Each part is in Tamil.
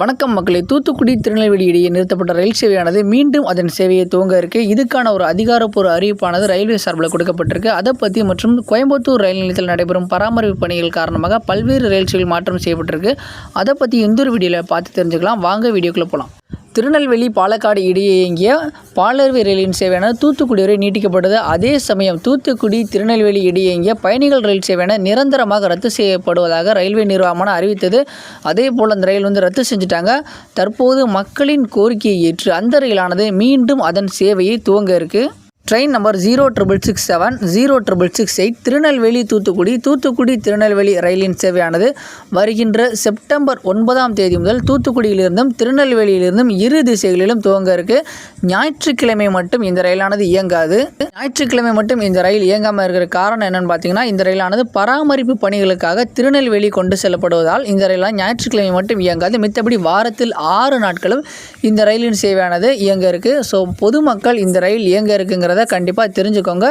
வணக்கம் மக்களே. தூத்துக்குடி திருநெல்வேலி இடையே நிறுத்தப்பட்ட ரயில் சேவையானது மீண்டும் அதன் சேவையை துவங்க இருக்கு. இதுக்கான ஒரு அதிகாரப்பூர்வ அறிவிப்பானது ரயில்வே சார்பில் கொடுக்கப்பட்டிருக்கு. அதை பற்றி மற்றும் கோயம்புத்தூர் ரயில் நிலையத்தில் நடைபெறும் பராமரிப்பு பணிகள் காரணமாக பல்வேறு ரயில் சேவைகள் மாற்றம் செய்யப்பட்டிருக்கு. அதை பற்றி இந்த ஒரு வீடியோவில் பார்த்து தெரிஞ்சுக்கலாம். வாங்க வீடியோக்குள்ளே போகலாம் திருநெல்வேலி பாலக்காடு இடையே இயங்கிய பாலர்வி ரயிலின் சேவையானது தூத்துக்குடி வரை நீட்டிக்கப்பட்டது. அதே சமயம் தூத்துக்குடி திருநெல்வேலி இடையே இயங்கிய பயணிகள் ரயில் சேவையான நிரந்தரமாக ரத்து செய்யப்படுவதாக ரயில்வே நிர்வாகமான அறிவித்தது. அதே போல் அந்த ரயில் வந்து ரத்து செஞ்சுட்டாங்க. தற்போது மக்களின் கோரிக்கையை ஏற்று அந்த ரயிலானது மீண்டும் அதன் சேவையை துவங்க இருக்குது train number zero triple six seven zero triple six eight Tirunelveli Thoothukudi Thoothukudi Tirunelveli ரயிலின் சேவையானது வருகின்ற செப்டம்பர் ஒன்பதாம் தேதி முதல் தூத்துக்குடியிலிருந்தும் திருநெல்வேலியிலிருந்தும் இரு திசைகளிலும் துவங்க இருக்கு. ஞாயிற்றுக்கிழமை மட்டும் இந்த ரயிலானது இயங்காது. ஞாயிற்றுக்கிழமை மட்டும் இந்த ரயில் இயங்காமல் இருக்கிற காரணம் என்னன்னு பார்த்தீங்கன்னா இந்த ரயிலானது பராமரிப்பு பணிகளுக்காக திருநெல்வேலி கொண்டு செல்லப்படுவதால் இந்த ரயிலான ஞாயிற்றுக்கிழமை மட்டும் இயங்காது. மித்தபடி வாரத்தில் ஆறு நாட்களும் இந்த ரயிலின் சேவையானது இயங்க இருக்கு. ஸோ பொதுமக்கள் இந்த ரயில் இயங்க அப்படிங்கிறத கண்டிப்பாக தெரிஞ்சுக்கோங்க.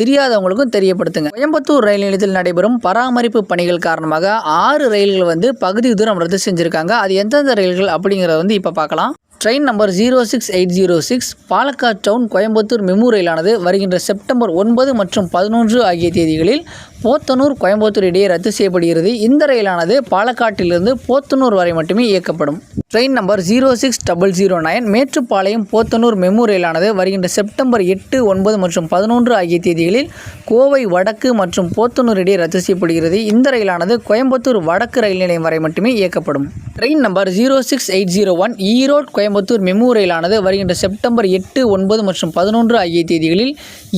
தெரியாதவங்களுக்கும் தெரியப்படுத்துங்க. கோயம்புத்தூர் ரயில் நிலையத்தில் நடைபெறும் பராமரிப்பு பணிகள் காரணமாக ஆறு ரயில்கள் வந்து பகுதி தூரம் ரத்து செஞ்சுருக்காங்க. அது எந்தெந்த ரயில்கள் அப்படிங்கிறத வந்து இப்போ பார்க்கலாம். Train number zero six eight zero six Palakkad town Coimbatore MEMU ரயிலானது வருகின்ற செப்டம்பர் ஒன்பது மற்றும் பதினொன்று ஆகிய தேதிகளில் போத்தனூர் கோயம்புத்தூர் இடையே ரத்து செய்யப்படுகிறது. இந்த ரயிலானது பாலக்காட்டிலிருந்து போத்தனூர் வரை மட்டுமே இயக்கப்படும். Train number zero six double zero nine Mettupalayam Podanur MEMU ரயிலானது வருகின்ற செப்டம்பர் எட்டு ஒன்பது மற்றும் பதினொன்று ஆகிய தேதிகளில் கோவை வடக்கு மற்றும் போத்தனூர் இடையே ரத்து செய்யப்படுகிறது. இந்த ரயிலானது கோயம்புத்தூர் வடக்கு ரயில் நிலையம் வரை மட்டுமே இயக்கப்படும். Train number zero six eight zero one Erode Coimbatore MEMU ரயிலானது வருகின்ற செப்டம்பர் எட்டு ஒன்பது மற்றும் பதினொன்று ஆகிய தேதிகளில்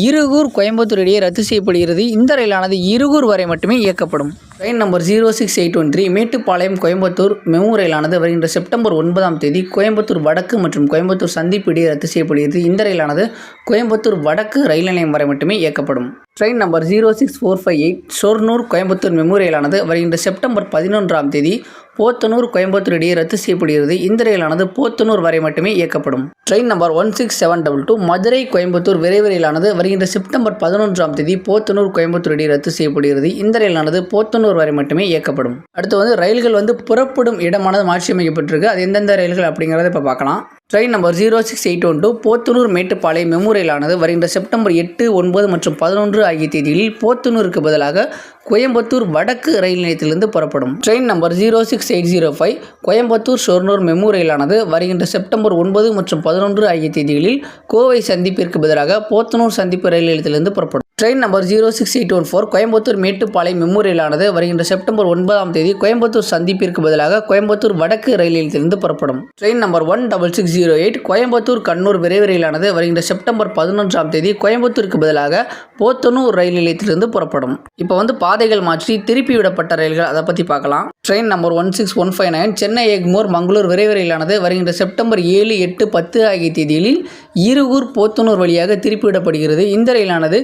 இருகூர் கோயம்புத்தூர் இடையே ரத்து செய்யப்படுகிறது. இந்த ரயிலானது இருகூர் வரை மட்டுமே இயக்கப்படும். Train number zero six eight one three Mettupalayam Coimbatore MEMU ரயிலானது வருகின்ற செப்டம்பர் ஒன்பதாம் தேதி கோயம்புத்தூர் வடக்கு மற்றும் கோயம்புத்தூர் சந்திப்பு இடையே ரத்து செய்யப்படுகிறது. இந்த ரயிலானது கோயம்புத்தூர் வடக்கு ரயில் நிலையம் வரை மட்டுமே இயக்கப்படும். Train number zero six four five eight Shoranur Coimbatore MEMU ரயிலானது வருகின்ற செப்டம்பர் பதினொன்றாம் தேதி போத்தனூர் கோயம்புத்தூர் இடையே ரத்து செய்யப்படுகிறது. இந்த ரயிலானது போத்தனூர் வரை மட்டுமே இயக்கப்படும். Train number one six seven double two Madurai Coimbatore விரைவு ரயிலானது வருகின்ற செப்டம்பர் பதினொன்றாம் தேதி போத்தனூர் கோயம்புத்தூர் இடையே ரத்து செய்யப்படுகிறது. இந்த ரயிலானது போத்தனூர் வரை மட்டுமே இயக்கப்படும். அடுத்து வந்து ரயில்கள் வந்து புறப்படும் இடமானது மாற்றியமைக்கப்பட்டிருக்கு அது எந்தெந்த ரயில்கள் அப்படிங்கிறத இப்போ பார்க்கலாம். Train number zero six eight one two Podanur Mettupalayam மெமோரியலானது வருகின்ற செப்டம்பர் எட்டு ஒன்பது மற்றும் பதினொன்று ஆகிய தேதிகளில் போத்தனூருக்கு பதிலாக கோயம்புத்தூர் வடக்கு ரயில் நிலையத்திலிருந்து புறப்படும். Train number zero six eight zero five Coimbatore Shoranur மெமோரியலானது வருகின்ற செப்டம்பர் ஒன்பது மற்றும் பதினொன்று ஆகிய தேதிகளில் கோவை சந்திப்பிற்கு பதிலாக போத்தனூர் சந்திப்பு ரயில் நிலையத்திலிருந்து புறப்படும். Train number zero six eight one four Coimbatore Mettupalayam மெமோரியலானது. வருகின்ற செப்டம்பர் ஒன்பதாம் தேதி கோயம்புத்தூர் சந்திப்பிற்கு பதிலாக கோயம்புத்தூர் வடக்கு ரயில் நிலையத்திலிருந்து புறப்படும். Train number one double six zero eight Coimbatore Kannur விரைவு ரயிலானது வருகின்ற செப்டம்பர் பதினொன்றாம் தேதி கோயம்புத்தூருக்கு பதிலாக போத்தனூர் ரயில் நிலையத்திலிருந்து புறப்படும். இப்போ வந்து பாதைகள் மாற்றி திருப்பி விடப்பட்ட ரயில்கள் அதை பற்றி பார்க்கலாம். Train number one six one five nine Chennai Egmore Mangalore விரைவு ரயிலானது வருகின்ற செப்டம்பர் ஏழு எட்டு பத்து ஆகிய தேதிகளில் இருகூர் போத்தனூர் வழியாக திருப்பிவிடப்படுகிறது இந்த ரயிலானது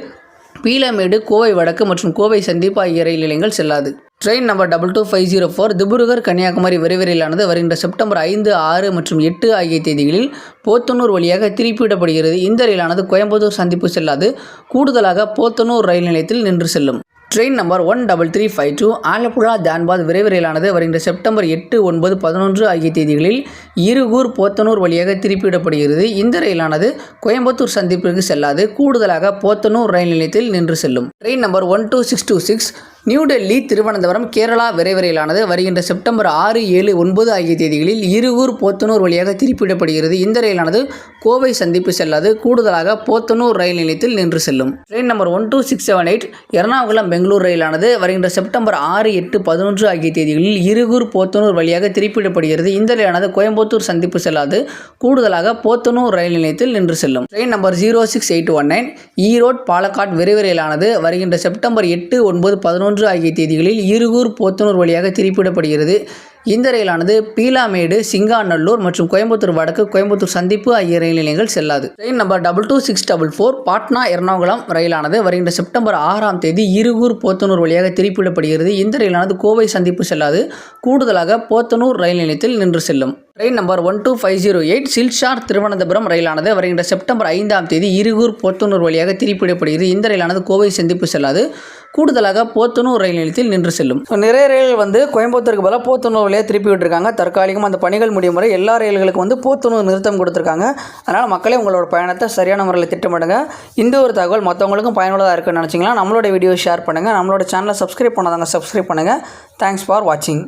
பீலமேடு கோவை வடக்கு மற்றும் கோவை சந்திப்பு ஆகிய ரயில் நிலையங்கள் செல்லாது. Train number double two five zero four Dibrugarh Kanyakumari விரைவிரையிலானது வருகின்ற செப்டம்பர் ஐந்து ஆறு மற்றும் எட்டு ஆகிய தேதிகளில் போத்தனூர் வழியாக திருப்பிவிடப்படுகிறது. இந்த ரயிலானது கோயம்புத்தூர் சந்திப்பு செல்லாது. கூடுதலாக போத்தனூர் ரயில் நிலையத்தில் நின்று செல்லும். Train number one double three five two Alappuzha Dhanbad விரைவு ரயிலானது வருகின்ற செப்டம்பர் எட்டு ஒன்பது பதினொன்று ஆகிய தேதிகளில் இருகூர் போத்தனூர் வழியாக திருப்பிவிடப்படுகிறது. இந்த ரயிலானது கோயம்புத்தூர் சந்திப்பிற்கு செல்லாது. கூடுதலாக போத்தனூர் ரயில் நிலையத்தில் நின்று செல்லும். Train number one two six two six New Delhi Thiruvananthapuram Kerala விரைவரையிலானது வருகின்ற செப்டம்பர் ஆறு ஏழு ஒன்பது ஆகிய தேதிகளில் இருகூர் போத்தனூர் வழியாக திருப்பிவிடப்படுகிறது. இந்த ரயிலானது கோவை சந்திப்பு செல்லாது. கூடுதலாக போத்தனூர் ரயில் நிலையத்தில் நின்று செல்லும். Train number one two six seven eight Ernakulam Bangalore ரயிலானது வருகின்ற செப்டம்பர் ஆறு எட்டு பதினொன்று ஆகிய தேதிகளில் இருகூர் போத்தனூர் வழியாக திருப்பிவிடப்படுகிறது. இந்த ரயிலானது கோயம்புத்தூர் சந்திப்பு செல்லாது. கூடுதலாக போத்தனூர் ரயில் நிலையத்தில் நின்று செல்லும். Train number zero six eight one nine. Erode Palakkad விரைவு ரயிலானது வருகின்ற செப்டம்பர் எட்டு ஒன்பது பதினொன்று ஆகிய தேதிகளில் இருகூர் போத்தனூர் வழியாக திருப்பிடப்படுகிறது இந்த ரயிலானது பீலாமேடு சிங்காநல்லூர் மற்றும் கோயம்புத்தூர் வடக்கு கோயம்புத்தூர் சந்திப்பு ஆகிய ரயில் நிலையங்கள் செல்லாது. Train number double two six double four Patna Ernakulam ரயிலானது வருகின்ற செப்டம்பர் ஆறாம் தேதி இருகூர் போத்தனூர் வழியாக திருப்பிவிடப்படுகிறது. இந்த ரயிலானது கோவை சந்திப்பு செல்லாது. கூடுதலாக போத்தனூர் ரயில் நிலையத்தில் நின்று செல்லும். Train number one two five zero eight Silchar Thiruvananthapuram ரயிலானது வருகின்ற செப்டம்பர் ஐந்தாம் தேதி இருகூர் போத்தனூர் வழியாக திருப்பிவிடப்படுகிறது. இந்த ரயிலானது கோவை சந்திப்பு செல்லாது. கூடுதலாக போத்தனூர் ரயில் நிலையத்தில் நின்று செல்லும். நிறைய ரயில்கள் வந்து கோயம்புத்தூருக்கு பதிலாக போத்தனூர் வழியாக திருப்பி விட்டுருக்காங்க. தற்காலிகமாக அந்த பணிகள் முடியும் வரை எல்லா ரயில்களுக்கும் வந்து போத்தனூர் நிறுத்தம் கொடுத்துருக்காங்க. அதனால் மக்களே உங்களோட பயணத்தை சரியான முறையில் திட்டமிடுங்க. இந்த ஒரு தகவல் மற்றவங்களுக்கும் பயனுள்ளதாக இருக்குன்னு நினச்சிங்கன்னா நம்மளோட வீடியோ ஷேர் பண்ணுங்கள் நம்மளோட சேனலை சப்ஸ்கிரைப் பண்ணாதாங்க சப்ஸ்கிரைப் பண்ணுங்கள் தேங்க்ஸ் ஃபார் வாட்சிங்